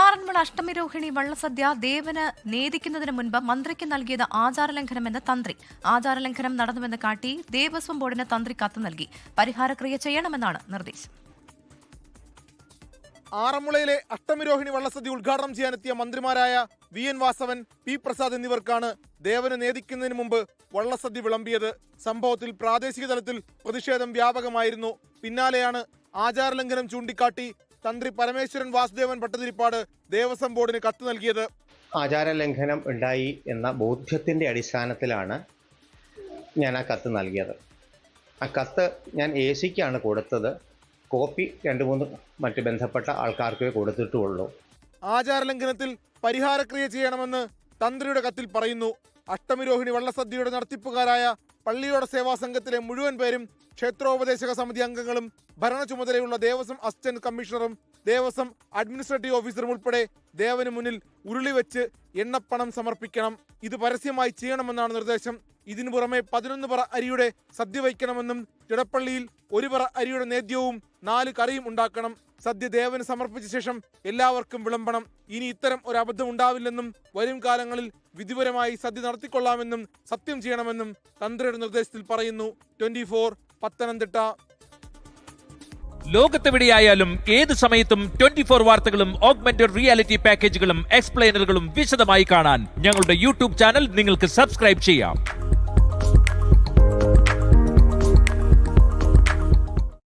ആറന്മുള അഷ്ടമി രോഹിണി വള്ളസദ്യ ദേവന് നേദിക്കുന്നതിന് മുൻപ് മന്ത്രിക്ക് നൽകിയത് ആചാരലംഘനമെന്ന് തന്ത്രി. ആചാരലംഘനം നടന്നുവെന്ന് കാട്ടി ദേവസ്വം ബോർഡിന് തന്ത്രി കത്ത് നൽകി. പരിഹാരക്രിയ ചെയ്യണമെന്നാണ് നിർദ്ദേശം. ആറന്മുളയിലെ അഷ്ടമിരോഹിണി വള്ളസദ്യ ഉദ്ഘാടനം ചെയ്യാനെത്തിയ മന്ത്രിമാരായ V N Vasavan P Prasad എന്നിവർക്കാണ് ദേവന് നേദിക്കുന്നതിന് മുമ്പ് വള്ളസദ്യ വിളമ്പിയത്. സംഭവത്തിൽ പ്രാദേശിക തലത്തിൽ പ്രതിഷേധം വ്യാപകമായിരുന്നു. പിന്നാലെയാണ് ആചാരലംഘനം ചൂണ്ടിക്കാട്ടി തന്ത്രി പരമേശ്വരൻ വാസുദേവൻ ഭട്ടതിരിപ്പാട് ദേവസ്വം ബോർഡിന് കത്ത് നൽകിയത്. ആചാരലംഘനം ഉണ്ടായി എന്ന ബോധ്യത്തിന്റെ അടിസ്ഥാനത്തിലാണ് ഞാൻ ആ കത്ത് നൽകിയത്. ആ കത്ത് ഞാൻ എ സിക്കാണ് കൊടുത്തത്. കോപ്പി രണ്ട് മൂന്ന് മറ്റ് ബന്ധപ്പെട്ട ആൾക്കാർക്കേ കൊടുത്തിട്ടുള്ളൂ. ആചാരലംഘനത്തിൽ പരിഹാരക്രിയ ചെയ്യണമെന്ന് തന്ത്രിയുടെ കത്തിൽ പറയുന്നു. അഷ്ടമിരോഹിണി വള്ളസദ്യയുടെ നടത്തിപ്പുകാരായ പള്ളിയോട സേവാ സംഘത്തിലെ മുഴുവൻ പേരും ക്ഷേത്രോപദേശക സമിതി അംഗങ്ങളും ഭരണ ചുമതലയുള്ള ദേവസ്വം അസിസ്റ്റന്റ് കമ്മീഷണറും ദേവസ്വം അഡ്മിനിസ്ട്രേറ്റീവ് ഓഫീസറും ഉൾപ്പെടെ ദേവന് മുന്നിൽ ഉരുളി വെച്ച് എണ്ണപ്പണം സമർപ്പിക്കണം. ഇത് പരസ്യമായി ചെയ്യണമെന്നാണ് നിർദ്ദേശം. ഇതിനു പുറമെ പതിനൊന്ന് പറ അരിയുടെ സദ്യ വയ്ക്കണമെന്നും തിടപ്പള്ളിയിൽ ഒരു പറ അരിയുടെ നേദ്യവും നാല് കറിയും ഉണ്ടാക്കണം. സദ്യ ദേവന് സമർപ്പിച്ച ശേഷം എല്ലാവർക്കും വിളമ്പണം ഇനി ഇത്തരം ഒരു അബദ്ധം ഉണ്ടാവില്ലെന്നും വരും കാലങ്ങളിൽ വിധിപരമായി സദ്യ നടത്തിക്കൊള്ളാമെന്നും സത്യം ചെയ്യണമെന്നും തന്ത്രിയുടെ നിർദ്ദേശത്തിൽ പറയുന്നു. Twenty four Pathanamthitta. ലോകത്തെവിടെയായാലും ഏത് സമയത്തും ട്വന്റി ഫോർ വാർത്തകളും ഓഗ്മെന്റഡ് റിയാലിറ്റി പാക്കേജുകളും എക്സ്പ്ലെയിനറുകളും വിശദമായി കാണാൻ ഞങ്ങളുടെ യൂട്യൂബ് ചാനൽ നിങ്ങൾക്ക് സബ്സ്ക്രൈബ് ചെയ്യാം.